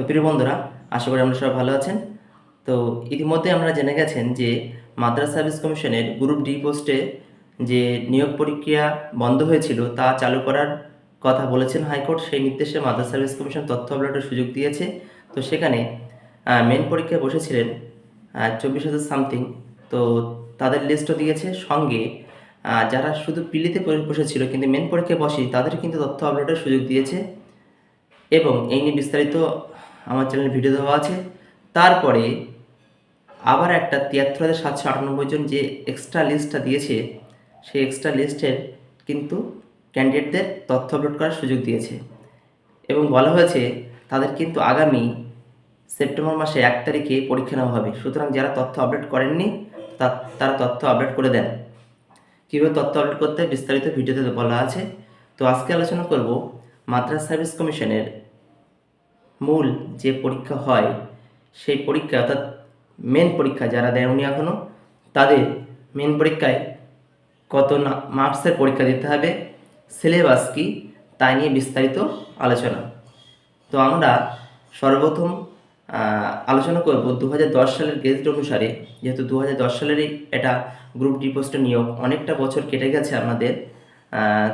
তো প্রিয় বন্ধুরা, আশা করি আমরা সবাই ভালো আছেন। তো ইতিমধ্যে আমরা জেনে গেছেন যে মাদ্রাস সার্ভিস কমিশনের গ্রুপ ডি পোস্টে যে নিয়োগ প্রক্রিয়া বন্ধ হয়েছিল তা চালু করার কথা বলেছেন হাইকোর্ট। সেই নির্দেশে মাদ্রাস সার্ভিস কমিশন তথ্য আপলোডের সুযোগ দিয়েছে। তো সেখানে মেন পরীক্ষায় বসেছিলেন চব্বিশ হাজার সামথিং তো তাদের লিস্টও দিয়েছে। সঙ্গে যারা শুধু পিলিতে বসেছিল কিন্তু মেন পরীক্ষায় বসে তাদের কিন্তু তথ্য আপলোডের সুযোগ দিয়েছে। এবং এই নিয়ে বিস্তারিত আমার চ্যানেলে ভিডিও দেওয়া আছে। তারপরে আবার একটা তিয়াত্তর হাজার সাতশো আটানব্বই জন যে এক্সট্রা লিস্টটা দিয়েছে, সেই এক্সট্রা লিস্টের কিন্তু ক্যান্ডিডেটদের তথ্য আপলোড করার সুযোগ দিয়েছে। এবং বলা হয়েছে, তাদের কিন্তু আগামী সেপ্টেম্বর মাসে এক তারিখে পরীক্ষা নেওয়া হবে। সুতরাং যারা তথ্য আপডেট করেননি তারা তথ্য আপডেট করে দেন। কীভাবে তথ্য আপডেট করতে বিস্তারিত ভিডিওতে বলা আছে। তো আজকে আলোচনা করব মাদ্রাস সার্ভিস কমিশনের মূল যে পরীক্ষা হয়, সেই পরীক্ষা, অর্থাৎ মেন পরীক্ষা যারা দেয়নি এখনও তাদের মেন পরীক্ষায় কত মার্কসের পরীক্ষা দিতে হবে সিলেবাস কি তাই নিয়ে বিস্তারিত আলোচনা। তো আমরা সর্বপ্রথম আলোচনা করব দু হাজার দশ সালের গেজেট অনুসারে, যেহেতু দু হাজার দশ সালেরই এটা গ্রুপ ডি পোস্টের নিয়োগ, অনেকটা বছর কেটে গেছে আমাদের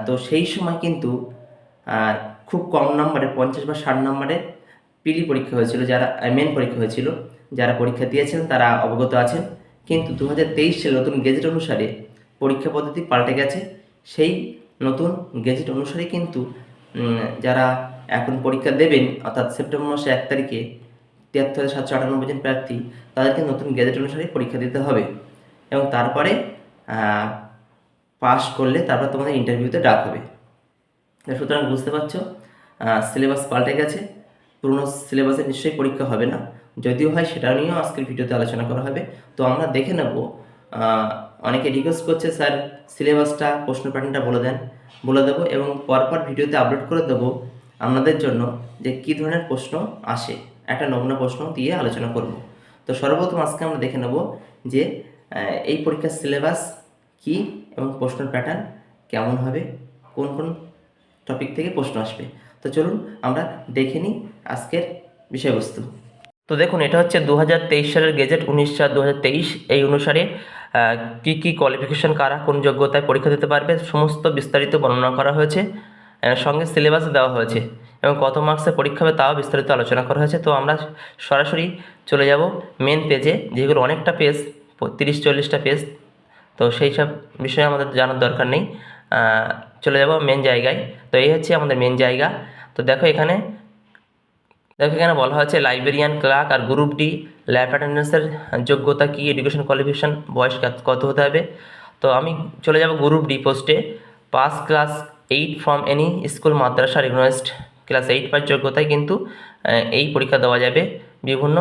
তো সেই সময় কিন্তু খুব কম নম্বরে পঞ্চাশ বা ষাট নম্বরে পিলি পরীক্ষা হয়েছিল, যারা মেন পরীক্ষা হয়েছিল, যারা পরীক্ষা দিয়েছেন তারা অবগত আছেন। কিন্তু দু হাজার সালে নতুন গেজেট অনুসারে পরীক্ষা পদ্ধতি পাল্টে গেছে। সেই নতুন গেজেট অনুসারে কিন্তু যারা এখন পরীক্ষা দেবেন, অর্থাৎ সেপ্টেম্বর মাসে এক তারিখে তিয়াত্তর হাজার সাতশো আটানব্বই জন প্রার্থী, তাদেরকে নতুন গেজেট অনুসারে পরীক্ষা দিতে হবে। এবং তারপরে পাস করলে তারপর তোমাদের ইন্টারভিউতে ডাক হবে। সুতরাং বুঝতে পারছ সিলেবাস পাল্টে গেছে। পুরনো সিলেবাসে নিশ্চয়ই পরীক্ষা হবে না? যদিও হয়, সেটা নিয়েও আজকের ভিডিওতে আলোচনা করা হবে। তো আমরা দেখে নেব অনেকে রিকোয়েস্ট করছে, স্যার সিলেবাসটা প্রশ্ন প্যাটার্নটা বলে দেন। বলে দেবো এবং পরপর ভিডিওতে আপলোড করে দেবো আপনাদের জন্য যে কী ধরনের প্রশ্ন আসে। একটা নমুনা প্রশ্ন দিয়ে আলোচনা করব। তো সর্বপ্রথম আজকে আমরা দেখে নেব যে এই পরীক্ষার সিলেবাস কি এবং প্রশ্নের প্যাটার্ন কেমন হবে? কোন কোন টপিক থেকে প্রশ্ন আসবে? তো চলুন আমরা দেখে নিই আজকের বিষয়বস্তু। তো দেখুন, এটা হচ্ছে দু হাজার তেইশ সালের গেজেট, উনিশ চার দু এই অনুসারে কি কি কোয়ালিফিকেশন কারা কোন যোগ্যতায় পরীক্ষা দিতে পারবে, সমস্ত বিস্তারিত বর্ণনা করা হয়েছে। সঙ্গে সিলেবাস দেওয়া হয়েছে এবং কত মার্কসে পরীক্ষা হবে তাও বিস্তারিত আলোচনা করা হয়েছে। তো আমরা সরাসরি চলে যাব মেন পেজে যেগুলো অনেকটা পেজ তিরিশ চল্লিশটা পেজ তো সেই সব বিষয়ে আমাদের জানার দরকার নেই। চলে যাব মেন জায়গায়। তো এই হচ্ছে আমাদের মেন জায়গা। তো দেখো এখানে দেখো এখানে বলা হয়েছে লাইব্রেরিয়ান ক্লার্ক আর গ্রুপ ডি ল্যাব অ্যাটেন্ডেন্সের যোগ্যতা কি এডুকেশন কোয়ালিফিকেশন বয়স কত- হতে হবে? তো আমি চলে যাব গ্রুপ ডি পোস্টে pass class eight from any school Madrasa recognised class eight pass যোগ্যতায় কিন্তু এই পরীক্ষা দেওয়া যাবে। বিভিন্ন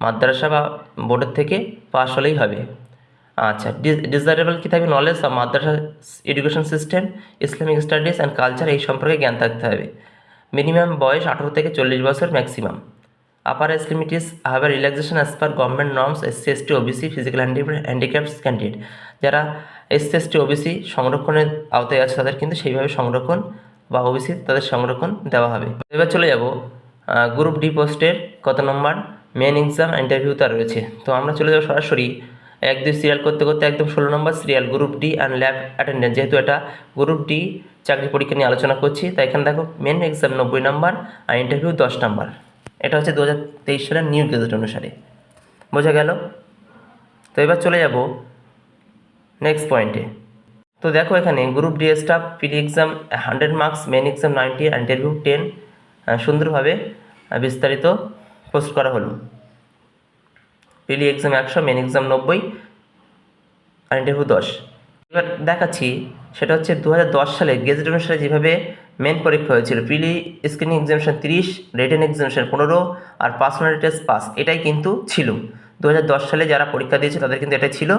মাদ্রাসা বা বোর্ডের থেকে পাস হলেই হবে। আচ্ছা ডিজারেবল কী থাকবে? Knowledge of madrasa education system Islamic studies and culture এই সম্পর্কে জ্ঞান থাকতে হবে। মিনিমাম বয়স আঠারো থেকে চল্লিশ বছর maximum upper limit is have relaxation as per government norms SC ST OBC physical handicaps candidate যারা এসসি এসটি ওবিসি সংরক্ষণের আওতায় আছে, তাদের কিন্তু সেইভাবে সংরক্ষণ বা ওবিসি তাদের সংরক্ষণ দেওয়া হবে। এবার চলে যাব গ্রুপ ডি পোস্টের কত নম্বর মেন এক্সাম ইন্টারভিউতে রয়েছে। তো আমরা চলে যাব সরাসরি, এক দুই সিরিয়াল করতে করতে একদম ষোলো নম্বর serial group D and lab attendant যেহেতু এটা গ্রুপ ডি চাকরি পরীক্ষা নিয়ে আলোচনা করছি। তাই এখানে দেখো মেন এক্সাম নব্বই নম্বর আর ইন্টারভিউ দশ নম্বর। এটা হচ্ছে দু হাজার তেইশ সালের নিউ গেজেট অনুসারে। বোঝা গেল? তো এবার চলে যাব নেক্সট পয়েন্টে তো দেখো এখানে group D staff PD exam hundred marks main exam ninety interview ten সুন্দরভাবে বিস্তারিত পোস্ট করা হলো। পিলি এক্সাম একশো মেন এক্সাম নব্বই, আর ইন্টারভিউ দশ। এবার দেখাচ্ছি, সেটা হচ্ছে দু হাজার দশ সালে গেজেট অনুসারে যেভাবে মেন পরীক্ষা হয়েছিল। প্রিলি স্ক্রিনিং এক্সামিনেশন তিরিশ রিটেন এক্সামিনেশন পনেরো আর পার্সোনাল টেস্ট পাস এটাই কিন্তু ছিল। দু হাজার দশ সালে যারা পরীক্ষা দিয়েছে তাদের কিন্তু এটাই ছিল।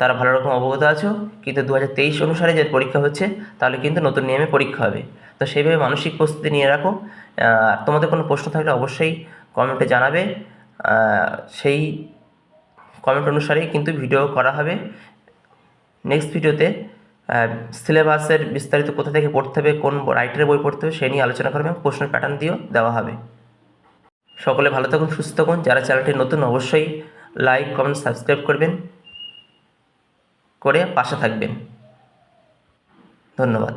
তারা ভালো রকম অবগত আছো, কিন্তু দু হাজার তেইশ অনুসারে যে পরীক্ষা হচ্ছে, তাহলে কিন্তু নতুন নিয়মে পরীক্ষা হবে। তো সেইভাবে মানসিক প্রস্তুতি নিয়ে রাখো। তোমাদের কোনো প্রশ্ন থাকলে অবশ্যই কমেন্টে জানাবে। সেই কমেন্ট অনুসারেই কিন্তু ভিডিও করা হবে। নেক্সট ভিডিওতে সিলেবাসের বিস্তারিত কোথা থেকে পড়তে হবে, কোন রাইটারের বই পড়তে হবে, সে নিয়ে আলোচনা করবে এবং প্রশ্নের প্যাটার্ন দিয়েও দেওয়া হবে। সকলে ভালো থাকুন, সুস্থ থাকুন। যারা চ্যানেলটি নতুন, অবশ্যই লাইক কমেন্ট সাবস্ক্রাইব করবেন, করে পাশে থাকবেন। ধন্যবাদ।